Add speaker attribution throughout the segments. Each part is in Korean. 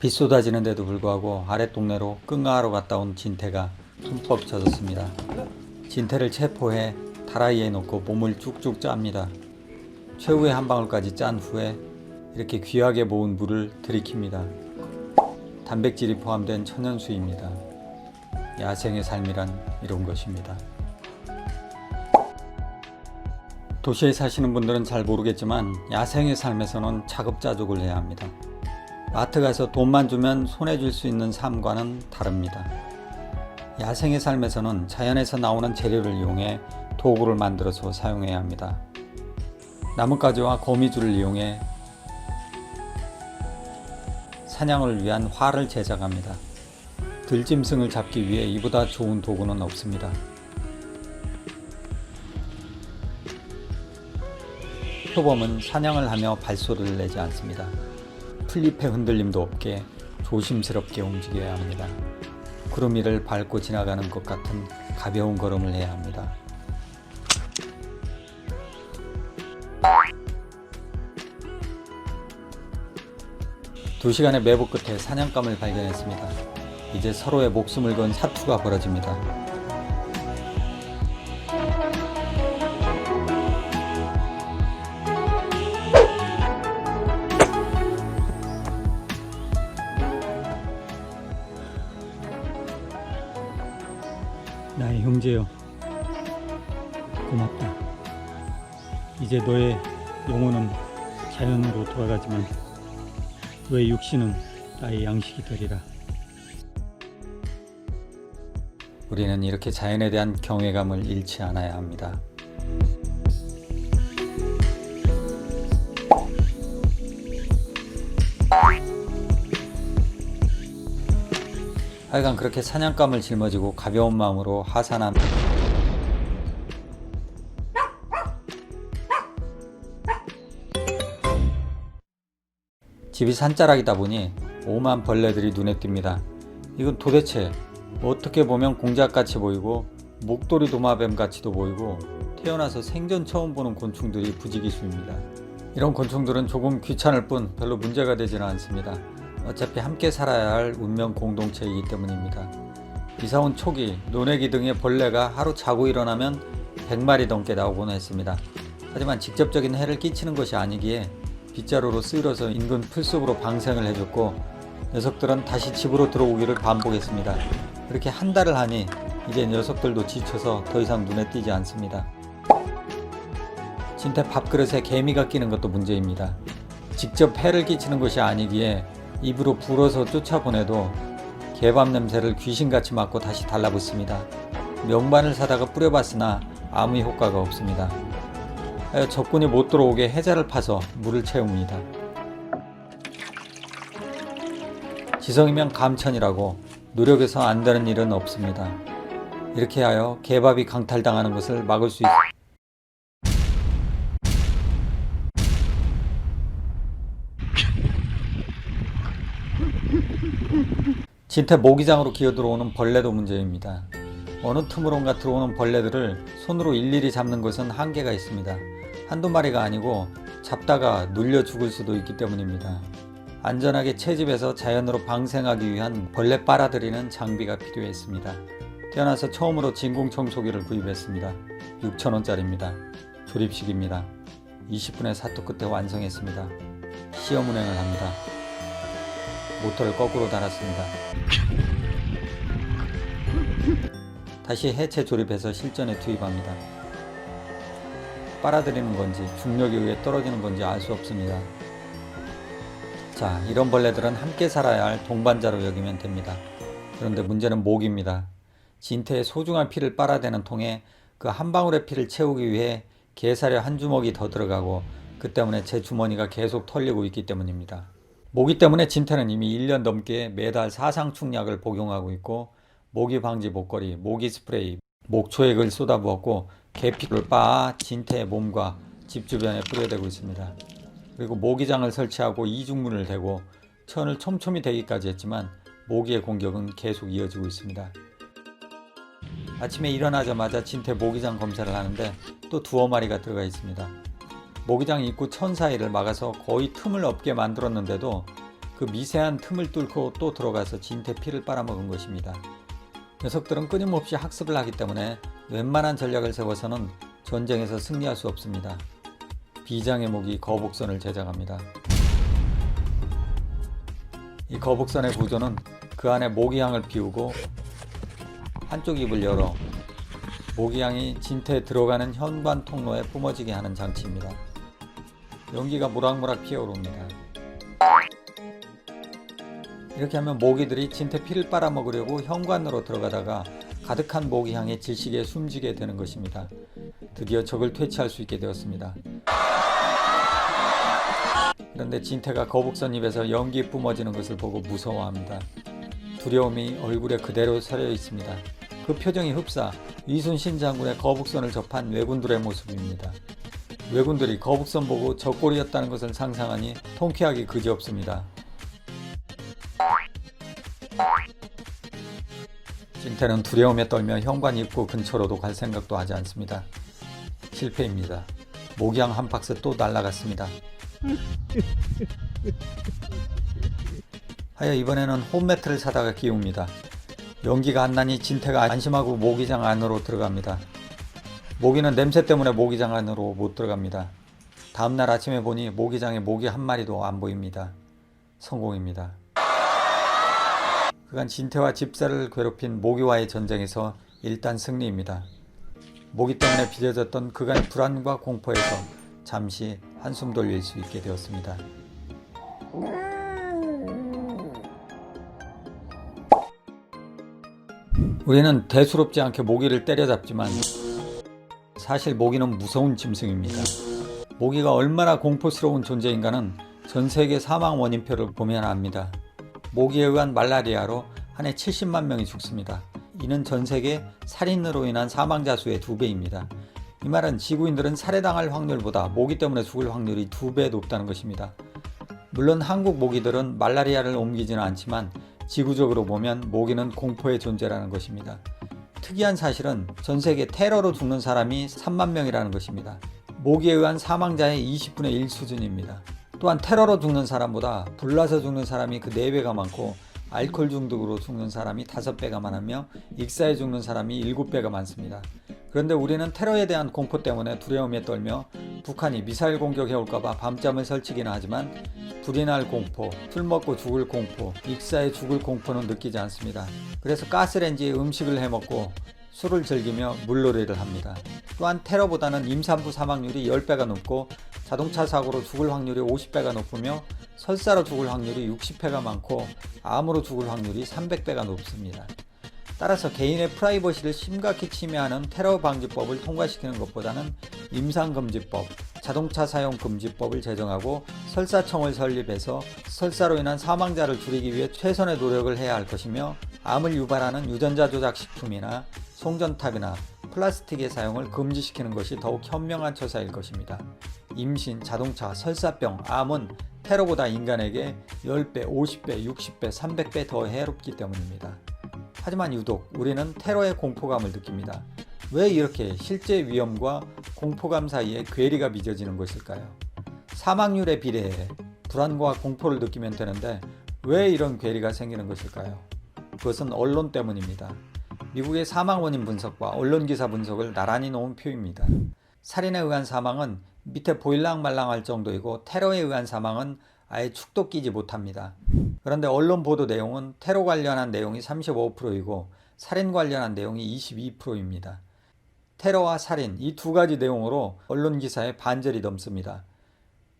Speaker 1: 비 쏟아지는데도 불구하고 아랫동네로 끙가하러 갔다 온 진태가 흠뻑 젖었습니다. 진태를 체포해 다라이에 놓고 몸을 쭉쭉 짭니다. 최후의 한 방울까지 짠 후에 이렇게 귀하게 모은 물을 들이킵니다. 단백질이 포함된 천연수입니다. 야생의 삶이란 이런 것입니다. 도시에 사시는 분들은 잘 모르겠지만 야생의 삶에서는 차급자족을 해야 합니다. 마트 가서 돈만 주면 손에 줄수 있는 삶과는 다릅니다. 야생의 삶에서는 자연에서 나오는 재료를 이용해 도구를 만들어서 사용해야 합니다. 나뭇가지와 거미줄을 이용해 사냥을 위한 활을 제작합니다. 들짐승을 잡기 위해 이보다 좋은 도구는 없습니다. 표범은 사냥을 하며 발소리를 내지 않습니다. 풀잎의 흔들림도 없게 조심스럽게 움직여야 합니다. 구름 위를 밟고 지나가는 것 같은 가벼운 걸음을 해야 합니다. 두 시간의 매복 끝에 사냥감을 발견했습니다. 이제 서로의 목숨을 건 사투가 벌어집니다. 형제여, 고맙다. 이제 너의 영혼은 자연으로 돌아가지만 너의 육신은 나의 양식이 되리라. 우리는 이렇게 자연에 대한 경외감을 잃지 않아야 합니다. 하여간 그렇게 사냥감을 짊어지고 가벼운 마음으로 하산한 집이 산자락이다 보니 오만 벌레들이 눈에 띕니다. 이건 도대체 어떻게 보면 공작같이 보이고 목도리 도마뱀 같이도 보이고 태어나서 생전 처음 보는 곤충들이 부지기수입니다. 이런 곤충들은 조금 귀찮을 뿐 별로 문제가 되지는 않습니다. 어차피 함께 살아야 할 운명 공동체이기 때문입니다. 이사 온 초기 논애기 등의 벌레가 하루 자고 일어나면 100마리 넘게 나오곤 했습니다. 하지만 직접적인 해를 끼치는 것이 아니기에 빗자루로 쓸어서 인근 풀숲으로 방생을 해줬고 녀석들은 다시 집으로 들어오기를 반복했습니다. 그렇게 한 달을 하니 이제 녀석들도 지쳐서 더 이상 눈에 띄지 않습니다. 진태 밥그릇에 개미가 끼는 것도 문제입니다. 직접 해를 끼치는 것이 아니기에 입으로 불어서 쫓아보내도 개밥 냄새를 귀신같이 맡고 다시 달라붙습니다. 명반을 사다가 뿌려봤으나 아무 효과가 없습니다. 적군이 못 들어오게 해자를 파서 물을 채웁니다. 지성이면 감천이라고 노력해서 안 되는 일은 없습니다. 이렇게 하여 개밥이 강탈당하는 것을 막을 수 있... 진태 모기장으로 기어들어오는 벌레도 문제입니다. 어느 틈으론가 들어오는 벌레들을 손으로 일일이 잡는 것은 한계가 있습니다. 한두 마리가 아니고 잡다가 눌려 죽을 수도 있기 때문입니다. 안전하게 채집해서 자연으로 방생하기 위한 벌레 빨아들이는 장비가 필요했습니다. 태어나서 처음으로 진공 청소기를 구입했습니다. 6,000원짜리입니다. 조립식입니다. 20분의 사투 끝에 완성했습니다. 시험 운행을 합니다. 모터를 거꾸로 달았습니다. 다시 해체 조립해서 실전에 투입합니다. 빨아들이는 건지 중력에 의해 떨어지는 건지 알 수 없습니다. 자, 이런 벌레들은 함께 살아야 할 동반자로 여기면 됩니다. 그런데 문제는 목입니다. 진태의 소중한 피를 빨아대는 통에 그 한 방울의 피를 채우기 위해 게사료 한 주먹이 더 들어가고 그 때문에 제 주머니가 계속 털리고 있기 때문입니다. 모기 때문에 진태는 이미 1년 넘게 매달 사상충약을 복용하고 있고 모기 방지 목걸이, 모기 스프레이, 목초액을 쏟아부었고 계피를 빻아 진태의 몸과 집 주변에 뿌려대고 있습니다. 그리고 모기장을 설치하고 이중문을 대고 천을 촘촘히 대기까지 했지만 모기의 공격은 계속 이어지고 있습니다. 아침에 일어나자마자 진태 모기장 검사를 하는데 또 두어 마리가 들어가 있습니다. 모기장 입구 천 사이를 막아서 거의 틈을 없게 만들었는데도 그 미세한 틈을 뚫고 또 들어가서 진태 피를 빨아먹은 것입니다. 녀석들은 끊임없이 학습을 하기 때문에 웬만한 전략을 세워서는 전쟁에서 승리할 수 없습니다. 비장의 목이 거북선을 제작합니다. 이 거북선의 구조는 그 안에 모기향을 피우고 한쪽 입을 열어 모기향이 진태에 들어가는 현관 통로에 뿜어지게 하는 장치입니다. 연기가 모락모락 피어오릅니다. 이렇게 하면 모기들이 진태 피를 빨아먹으려고 현관으로 들어가다가 가득한 모기 향에 질식에 숨지게 되는 것입니다. 드디어 적을 퇴치할 수 있게 되었습니다. 그런데 진태가 거북선 입에서 연기 뿜어지는 것을 보고 무서워합니다. 두려움이 얼굴에 그대로 서려 있습니다. 그 표정이 흡사 이순신 장군의 거북선을 접한 왜군들의 모습입니다. 왜군들이 거북선 보고 적골이었다는 것을 상상하니 통쾌하기 그지없습니다. 진태는 두려움에 떨며 현관 입구 근처로도 갈 생각도 하지 않습니다. 실패입니다. 모기향 한 박스 또 날라갔습니다. 하여 이번에는 홈매트를 사다가 끼웁니다. 연기가 안 나니 진태가 안심하고 모기장 안으로 들어갑니다. 모기는 냄새 때문에 모기장 안으로 못 들어갑니다. 다음날 아침에 보니 모기장에 모기 한 마리도 안 보입니다. 성공입니다. 그간 진태와 집사를 괴롭힌 모기와의 전쟁에서 일단 승리입니다. 모기 때문에 빚어졌던 그간의 불안과 공포에서 잠시 한숨 돌릴 수 있게 되었습니다. 우리는 대수롭지 않게 모기를 때려잡지만 사실 모기는 무서운 짐승입니다. 모기가 얼마나 공포스러운 존재인가는 전 세계 사망 원인표를 보면 압니다. 모기에 의한 말라리아로 한 해 70만 명이 죽습니다. 이는 전 세계 살인으로 인한 사망자 수의 두 배입니다. 이 말은 지구인들은 살해당할 확률보다 모기 때문에 죽을 확률이 두배 높다는 것입니다. 물론 한국 모기들은 말라리아를 옮기지는 않지만 지구적으로 보면 모기는 공포의 존재라는 것입니다. 특이한 사실은 전 세계 테러로 죽는 사람이 3만 명이라는 것입니다. 모기에 의한 사망자의 20분의 1 수준입니다. 또한 테러로 죽는 사람보다 불나서 죽는 사람이 그 4배가 많고 알코올 중독으로 죽는 사람이 5배가 많으며 익사에 죽는 사람이 7배가 많습니다. 그런데 우리는 테러에 대한 공포 때문에 두려움에 떨며 북한이 미사일 공격해 올까봐 밤잠을 설치기는 하지만 불이 날 공포, 술 먹고 죽을 공포, 익사에 죽을 공포는 느끼지 않습니다. 그래서 가스레인지에 음식을 해 먹고 술을 즐기며 물놀이를 합니다. 또한 테러보다는 임산부 사망률이 10배가 높고 자동차 사고로 죽을 확률이 50배가 높으며 설사로 죽을 확률이 60배가 많고 암으로 죽을 확률이 300배가 높습니다. 따라서 개인의 프라이버시를 심각히 침해하는 테러 방지법을 통과시키는 것보다는 임상금지법, 자동차 사용 금지법을 제정하고 설사청을 설립해서 설사로 인한 사망자를 줄이기 위해 최선의 노력을 해야 할 것이며 암을 유발하는 유전자 조작 식품이나 송전탑이나 플라스틱의 사용을 금지시키는 것이 더욱 현명한 처사일 것입니다. 임신, 자동차, 설사병, 암은 테러보다 인간에게 10배, 50배, 60배, 300배 더 해롭기 때문입니다. 하지만 유독 우리는 테러의 공포감을 느낍니다. 왜 이렇게 실제 위험과 공포감 사이에 괴리가 빚어지는 것일까요? 사망률에 비례해 불안과 공포를 느끼면 되는데 왜 이런 괴리가 생기는 것일까요? 그것은 언론 때문입니다. 미국의 사망 원인 분석과 언론 기사 분석을 나란히 놓은 표입니다. 살인에 의한 사망은 밑에 보일랑말랑할 정도이고 테러에 의한 사망은 아예 축도 끼지 못합니다. 그런데 언론 보도 내용은 테러 관련한 내용이 35%이고 살인 관련한 내용이 22%입니다. 테러와 살인 이 두 가지 내용으로 언론 기사에 반절이 넘습니다.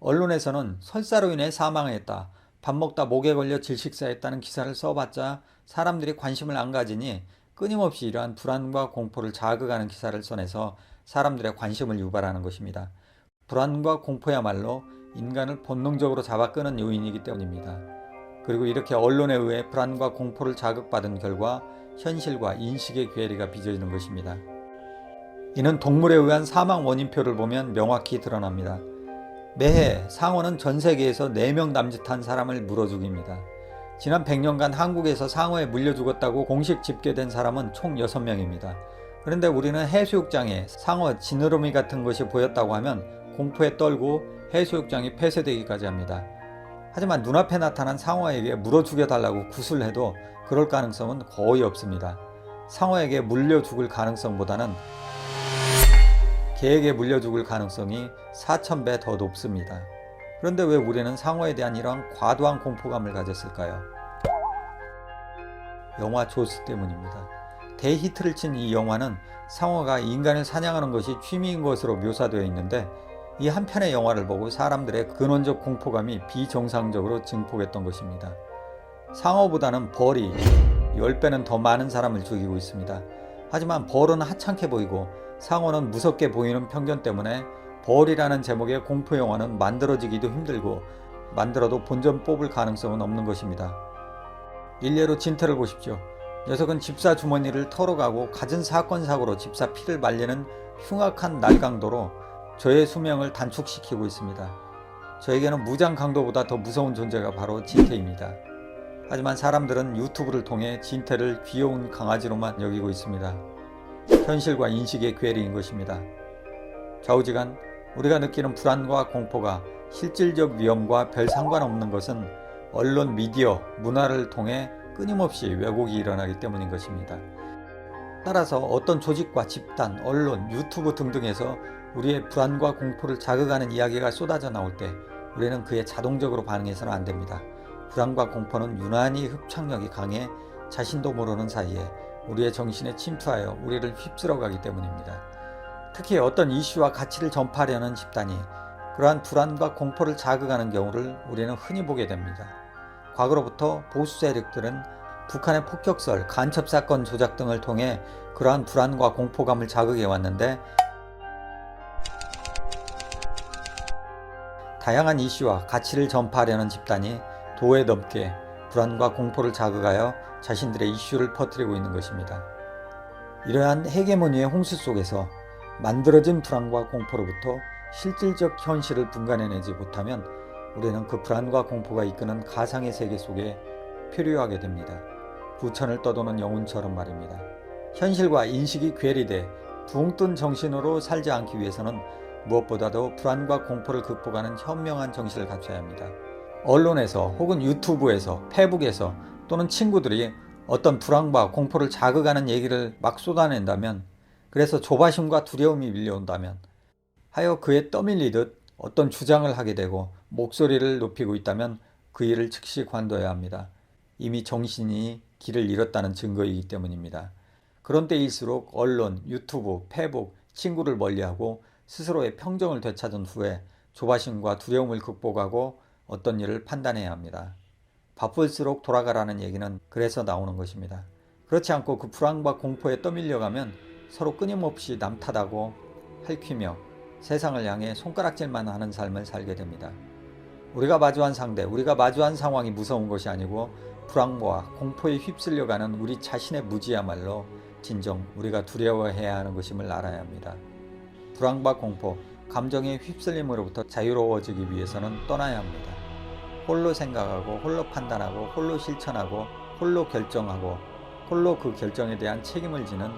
Speaker 1: 언론에서는 설사로 인해 사망했다. 밥 먹다 목에 걸려 질식사했다는 기사를 써봤자 사람들이 관심을 안 가지니 끊임없이 이러한 불안과 공포를 자극하는 기사를 써내서 사람들의 관심을 유발하는 것입니다. 불안과 공포야말로 인간을 본능적으로 잡아 끄는 요인이기 때문입니다. 그리고 이렇게 언론에 의해 불안과 공포를 자극받은 결과 현실과 인식의 괴리가 빚어지는 것입니다. 이는 동물에 의한 사망 원인표를 보면 명확히 드러납니다. 매해 상어는 전 세계에서 4명 남짓한 사람을 물어 죽입니다. 지난 100년간 한국에서 상어에 물려 죽었다고 공식 집계된 사람은 총 6명입니다. 그런데 우리는 해수욕장에 상어 지느러미 같은 것이 보였다고 하면 공포에 떨고 해수욕장이 폐쇄되기까지 합니다. 하지만 눈앞에 나타난 상어에게 물어 죽여달라고 구슬해도 그럴 가능성은 거의 없습니다. 상어에게 물려 죽을 가능성보다는 개에게 물려 죽을 가능성이 4,000배 더 높습니다. 그런데 왜 우리는 상어에 대한 이러한 과도한 공포감을 가졌을까요? 영화 조스 때문입니다. 대히트를 친 이 영화는 상어가 인간을 사냥하는 것이 취미인 것으로 묘사되어 있는데 이 한 편의 영화를 보고 사람들의 근원적 공포감이 비정상적으로 증폭했던 것입니다. 상어보다는 벌이 10배는 더 많은 사람을 죽이고 있습니다. 하지만 벌은 하찮게 보이고 상어는 무섭게 보이는 편견 때문에 벌이라는 제목의 공포 영화는 만들어지기도 힘들고 만들어도 본전 뽑을 가능성은 없는 것입니다. 일례로 진태를 보십시오. 녀석은 집사 주머니를 털어가고 갖은 사건 사고로 집사 피를 말리는 흉악한 날강도로 저의 수명을 단축시키고 있습니다. 저에게는 무장 강도보다 더 무서운 존재가 바로 진태입니다. 하지만 사람들은 유튜브를 통해 진태를 귀여운 강아지로만 여기고 있습니다. 현실과 인식의 괴리인 것입니다. 좌우지간 우리가 느끼는 불안과 공포가 실질적 위험과 별 상관없는 것은 언론, 미디어, 문화를 통해 끊임없이 왜곡이 일어나기 때문인 것입니다. 따라서 어떤 조직과 집단, 언론, 유튜브 등등에서 우리의 불안과 공포를 자극하는 이야기가 쏟아져 나올 때 우리는 그에 자동적으로 반응해서는 안 됩니다. 불안과 공포는 유난히 흡착력이 강해 자신도 모르는 사이에 우리의 정신에 침투하여 우리를 휩쓸어 가기 때문입니다. 특히 어떤 이슈와 가치를 전파하려는 집단이 그러한 불안과 공포를 자극하는 경우를 우리는 흔히 보게 됩니다. 과거로부터 보수 세력들은 북한의 폭격설, 간첩 사건 조작 등을 통해 그러한 불안과 공포감을 자극해 왔는데 다양한 이슈와 가치를 전파하려는 집단이 도에 넘게 불안과 공포를 자극하여 자신들의 이슈를 퍼뜨리고 있는 것입니다. 이러한 헤게모니의 홍수 속에서 만들어진 불안과 공포로부터 실질적 현실을 분간해내지 못하면 우리는 그 불안과 공포가 이끄는 가상의 세계 속에 표류하게 됩니다. 부천을 떠도는 영혼처럼 말입니다. 현실과 인식이 괴리돼 붕뜬 정신으로 살지 않기 위해서는 무엇보다도 불안과 공포를 극복하는 현명한 정신을 갖춰야 합니다. 언론에서 혹은 유튜브에서 페북에서 또는 친구들이 어떤 불안과 공포를 자극하는 얘기를 막 쏟아낸다면 그래서 조바심과 두려움이 밀려온다면 하여 그에 떠밀리듯 어떤 주장을 하게 되고 목소리를 높이고 있다면 그 일을 즉시 관둬야 합니다. 이미 정신이 길을 잃었다는 증거이기 때문입니다. 그런 때일수록 언론, 유튜브, 페북, 친구를 멀리하고 스스로의 평정을 되찾은 후에 조바심과 두려움을 극복하고 어떤 일을 판단해야 합니다. 바쁠수록 돌아가라는 얘기는 그래서 나오는 것입니다. 그렇지 않고 그 불안과 공포에 떠밀려가면 서로 끊임없이 남 탓하고 핥히며 세상을 향해 손가락질만 하는 삶을 살게 됩니다. 우리가 마주한 상대, 우리가 마주한 상황이 무서운 것이 아니고 불안과 공포에 휩쓸려가는 우리 자신의 무지야말로 진정 우리가 두려워해야 하는 것임을 알아야 합니다. 불안과 공포, 감정의 휩쓸림으로부터 자유로워지기 위해서는 떠나야 합니다. 홀로 생각하고, 홀로 판단하고, 홀로 실천하고, 홀로 결정하고, 홀로 그 결정에 대한 책임을 지는